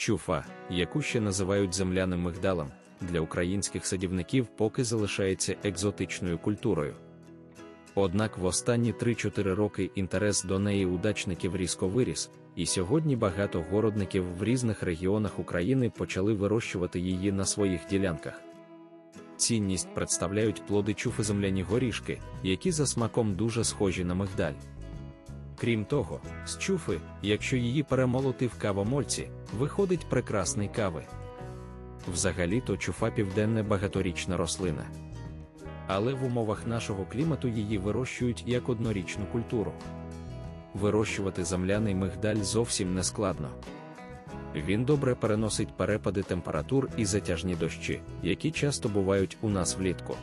Чуфа, яку ще називають земляним мигдалем, для українських садівників поки залишається екзотичною культурою. Однак в останні 3-4 роки інтерес до неї удачників різко виріс, і сьогодні багато городників в різних регіонах України почали вирощувати її на своїх ділянках. Цінність представляють плоди чуфи земляні горішки, які за смаком дуже схожі на мигдаль. Крім того, з чуфи, якщо її перемолоти в кавомольці, виходить прекрасний кави. Взагалі-то чуфа південне багаторічна рослина. Але в умовах нашого клімату її вирощують як однорічну культуру. Вирощувати земляний мигдаль зовсім не складно. Він добре переносить перепади температур і затяжні дощі, які часто бувають у нас влітку.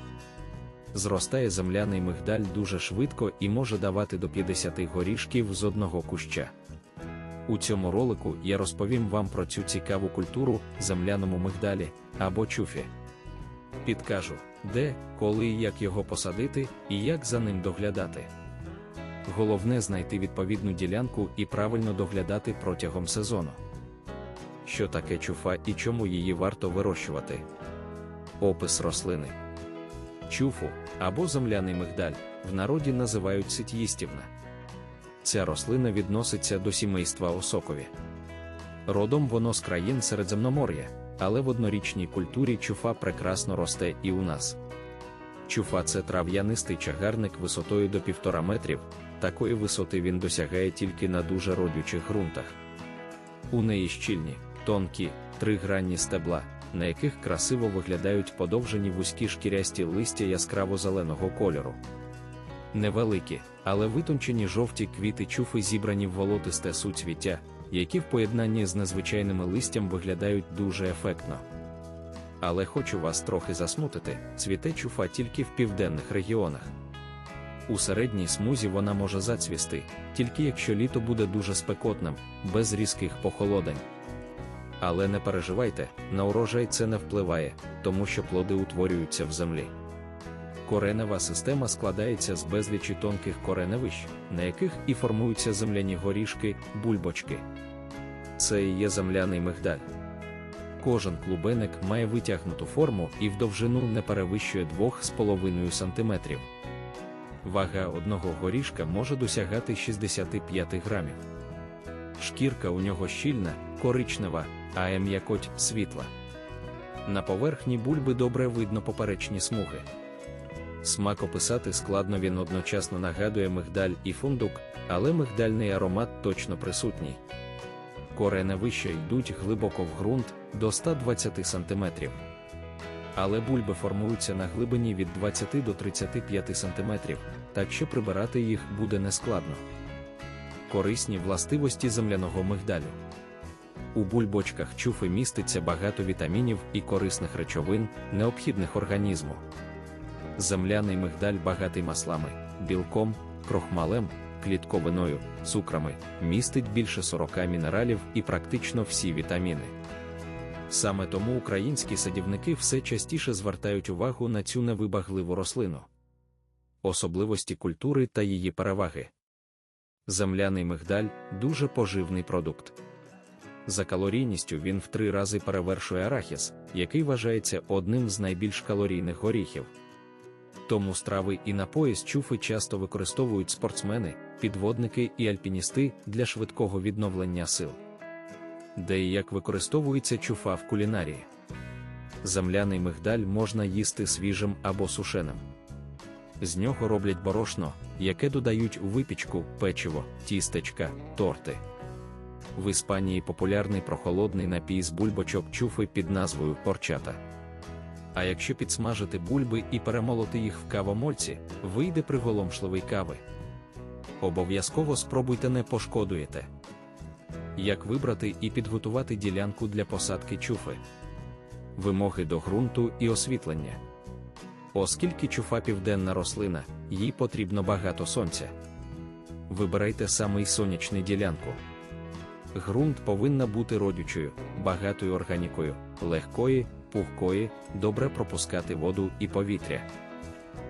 Зростає земляний мигдаль дуже швидко і може давати до 50 горішків з одного куща. У цьому ролику я розповім вам про цю цікаву культуру земляному мигдалі або чуфі. Підкажу, де, коли і як його посадити і як за ним доглядати. Головне знайти відповідну ділянку і правильно доглядати протягом сезону. Що таке чуфа і чому її варто вирощувати? Опис рослини. Чуфу або земляний мигдаль в народі називають сит'їстівна. Ця рослина відноситься до сімейства осокові. Родом воно з країн Середземномор'я, але в однорічній культурі чуфа прекрасно росте і у нас. Чуфа це трав'янистий чагарник висотою до півтора метрів, такої висоти він досягає тільки на дуже родючих ґрунтах. У неї щільні, тонкі, тригранні стебла, на яких красиво виглядають подовжені вузькі шкірясті листя яскраво-зеленого кольору. Невеликі, але витончені жовті квіти чуфи зібрані в волотисте суцвіття, які в поєднанні з незвичайними листям виглядають дуже ефектно. Але хочу вас трохи засмутити, цвіте чуфа тільки в південних регіонах. У середній смузі вона може зацвісти, тільки якщо літо буде дуже спекотним, без різких похолодень. Але не переживайте, на урожай це не впливає, тому що плоди утворюються в землі. Коренева система складається з безлічі тонких кореневищ, на яких і формуються земляні горішки, бульбочки. Це і є земляний мигдаль. Кожен клубеник має витягнуту форму і в довжину не перевищує 2,5 см. Вага одного горішка може досягати 65 грамів. Шкірка у нього щільна, коричнева, а м'якоть світла. На поверхні бульби добре видно поперечні смуги. Смак описати складно він одночасно нагадує мигдаль і фундук, але мигдальний аромат точно присутній. Кореневища йдуть глибоко в ґрунт до 120 см. Але бульби формуються на глибині від 20 до 35 см, так що прибирати їх буде нескладно. Корисні властивості земляного мигдалю. У бульбочках чуфи міститься багато вітамінів і корисних речовин, необхідних організму. Земляний мигдаль багатий маслами, білком, крохмалем, клітковиною, цукрами, містить більше 40 мінералів і практично всі вітаміни. Саме тому українські садівники все частіше звертають увагу на цю невибагливу рослину. Особливості культури та її переваги. Земляний мигдаль дуже поживний продукт. За калорійністю він в три рази перевершує арахіс, який вважається одним з найбільш калорійних горіхів. Тому страви і напої з чуфи часто використовують спортсмени, підводники і альпіністи для швидкого відновлення сил. Де і як використовується чуфа в кулінарії. Земляний мигдаль можна їсти свіжим або сушеним. З нього роблять борошно, яке додають у випічку, печиво, тістечка, торти. В Іспанії популярний прохолодний напій з бульбочок чуфи під назвою порчата. А якщо підсмажити бульби і перемолоти їх в кавомольці, вийде приголомшливий кави. Обов'язково спробуйте не пошкодуєте. Як вибрати і підготувати ділянку для посадки чуфи, вимоги до ґрунту і освітлення. Оскільки чуфа південна рослина, їй потрібно багато сонця. Вибирайте самий сонячний ділянку. Ґрунт повинна бути родючою, багатою органікою, легкої, пухкої, добре пропускати воду і повітря.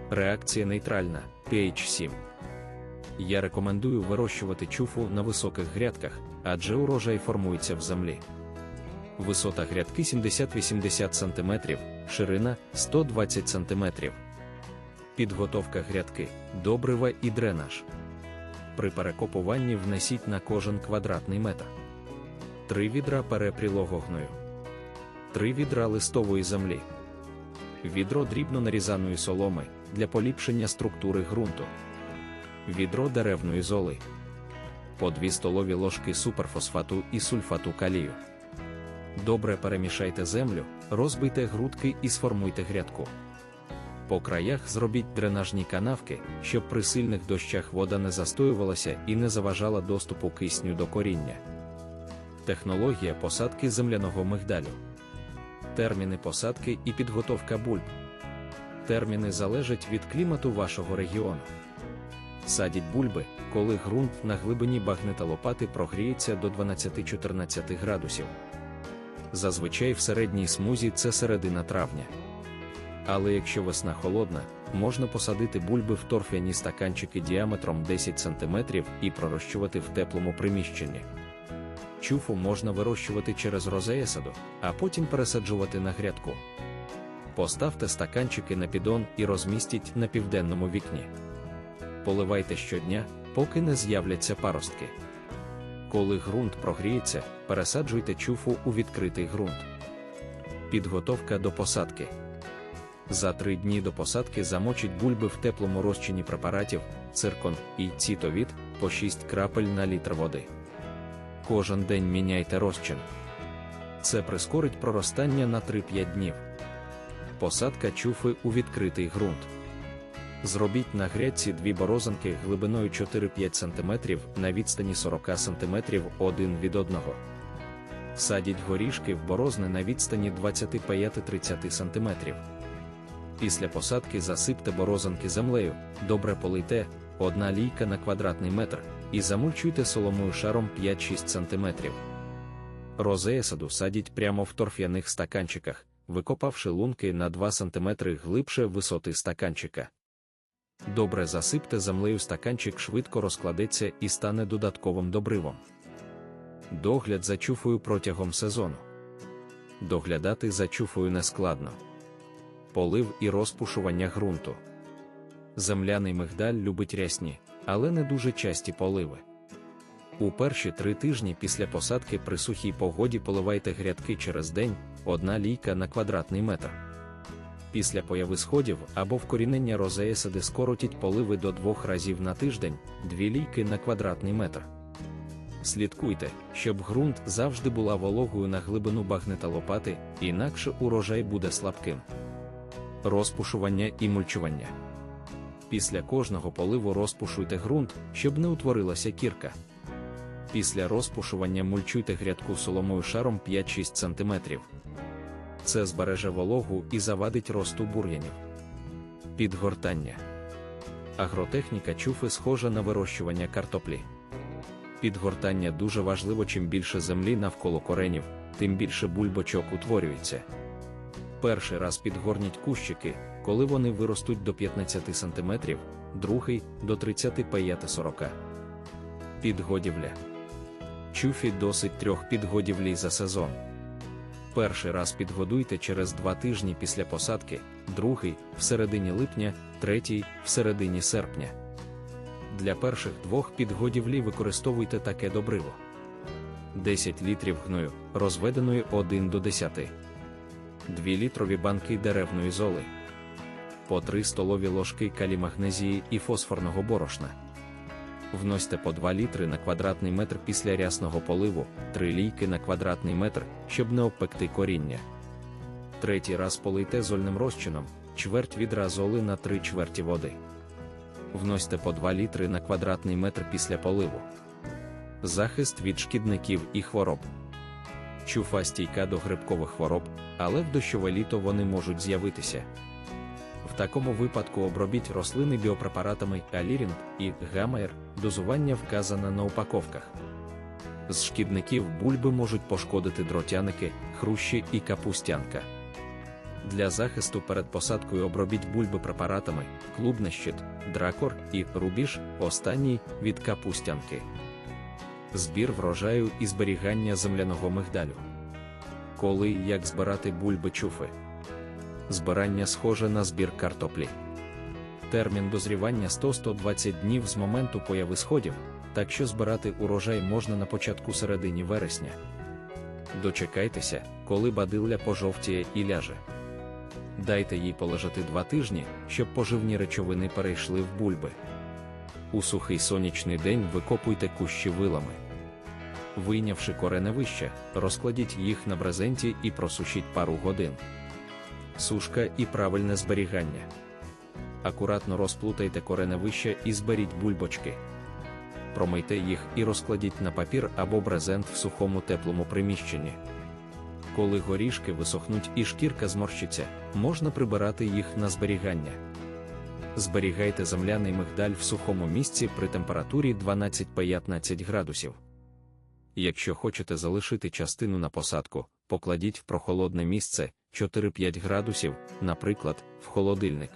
Реакція нейтральна pH 7. Я рекомендую вирощувати чуфу на високих грядках, адже урожай формується в землі. Висота грядки 70-80 см, ширина 120 см. Підготовка грядки, добрива і дренаж. При перекопуванні внесіть на кожен квадратний метр. 3 відра перепрілого гною. 3 відра листової землі. Відро дрібно нарізаної соломи для поліпшення структури ґрунту. Відро деревної золи. По 2 столові ложки суперфосфату і сульфату калію. Добре перемішайте землю, розбийте грудки і сформуйте грядку. По краях зробіть дренажні канавки, щоб при сильних дощах вода не застоювалася і не заважала доступу кисню до коріння. Технологія посадки земляного мигдалю. Терміни посадки і підготовка бульб. Терміни залежать від клімату вашого регіону. Садіть бульби, коли ґрунт на глибині багнета лопати прогріється до 12-14 градусів. Зазвичай в середній смузі це середина травня. Але якщо весна холодна, можна посадити бульби в торфяні стаканчики діаметром 10 см і пророщувати в теплому приміщенні. Чуфу можна вирощувати через розеясаду, а потім пересаджувати на грядку. Поставте стаканчики на піддон і розмістіть на південному вікні. Поливайте щодня, поки не з'являться паростки. Коли ґрунт прогріється, пересаджуйте чуфу у відкритий ґрунт. Підготовка до посадки. За три дні до посадки замочіть бульби в теплому розчині препаратів, циркон і цітовід по 6 крапель на літр води. Кожен день міняйте розчин. Це прискорить проростання на 3-5 днів. Посадка чуфи у відкритий ґрунт. Зробіть на грядці дві борозанки глибиною 4-5 см на відстані 40 см один від одного. Садіть горішки в борозни на відстані 25-30 см. Після посадки засипте борозанки землею, добре полийте, одна лійка на квадратний метр, і замульчуйте соломою шаром 5-6 см. Розея саду садіть прямо в торф'яних стаканчиках, викопавши лунки на 2 см глибше висоти стаканчика. Добре засипте землею стаканчик швидко розкладеться і стане додатковим добривом. Догляд за чуфою протягом сезону. Доглядати за чуфою нескладно. Полив і розпушування ґрунту. Земляний мигдаль любить рясні, але не дуже часті поливи. У перші три тижні після посадки при сухій погоді поливайте грядки через день, одна лійка на квадратний метр. Після появи сходів або вкорінення розеясади скоротіть поливи до двох разів на тиждень, дві лійки на квадратний метр. Слідкуйте, щоб ґрунт завжди була вологою на глибину багнета лопати, інакше урожай буде слабким. Розпушування і мульчування. Після кожного поливу розпушуйте ґрунт, щоб не утворилася кірка. Після розпушування мульчуйте грядку соломою шаром 5-6 см. Це збереже вологу і завадить росту бур'янів. Підгортання. Агротехніка чуфи схожа на вирощування картоплі. Підгортання дуже важливо, чим більше землі навколо коренів, тим більше бульбочок утворюється. Перший раз підгорніть кущики, коли вони виростуть до 15 см, другий до 35-40 Підгодівля. Чуфі досить трьох підгодівлій за сезон. Перший раз підгодуйте через два тижні після посадки, другий в середині липня, третій в середині серпня. Для перших двох підгодівлі використовуйте таке добриво: 10 літрів гною, розведеної 1 до 10, 2 літрові банки деревної золи, по 3 столові ложки калімагнезії і фосфорного борошна. Вносьте по 2 літри на квадратний метр після рясного поливу, 3 лійки на квадратний метр, щоб не обпекти коріння. Третій раз полийте зольним розчином, чверть відра золи на 3 чверті води. Вносьте по 2 літри на квадратний метр після поливу. Захист від шкідників і хвороб. Чуфа стійка до грибкових хвороб, але в дощове літо вони можуть з'явитися. В такому випадку обробіть рослини біопрепаратами Алірінг і Гамаєр, дозування вказане на упаковках. З шкідників бульби можуть пошкодити дротяники, хрущі і капустянка. Для захисту перед посадкою обробіть бульби препаратами, клубний щит, дракор і рубіж, останній від капустянки. Збір врожаю і зберігання земляного мигдалю. Коли і як збирати бульби чуфи. Збирання схоже на збір картоплі. Термін дозрівання 100-120 днів з моменту появи сходів, так що збирати урожай можна на початку середині вересня. Дочекайтеся, коли бадилля пожовтіє і ляже. Дайте їй полежати два тижні, щоб поживні речовини перейшли в бульби. У сухий сонячний день викопуйте кущі вилами. Вийнявши кореневище, розкладіть їх на брезенті і просушіть пару годин. Сушка і правильне зберігання. Акуратно розплутайте кореневище і зберіть бульбочки. Промийте їх і розкладіть на папір або брезент в сухому теплому приміщенні. Коли горішки висохнуть і шкірка зморщиться, можна прибирати їх на зберігання. Зберігайте земляний мигдаль в сухому місці при температурі 12-15 градусів. Якщо хочете залишити частину на посадку, покладіть в прохолодне місце 4-5 градусів, наприклад, в холодильник.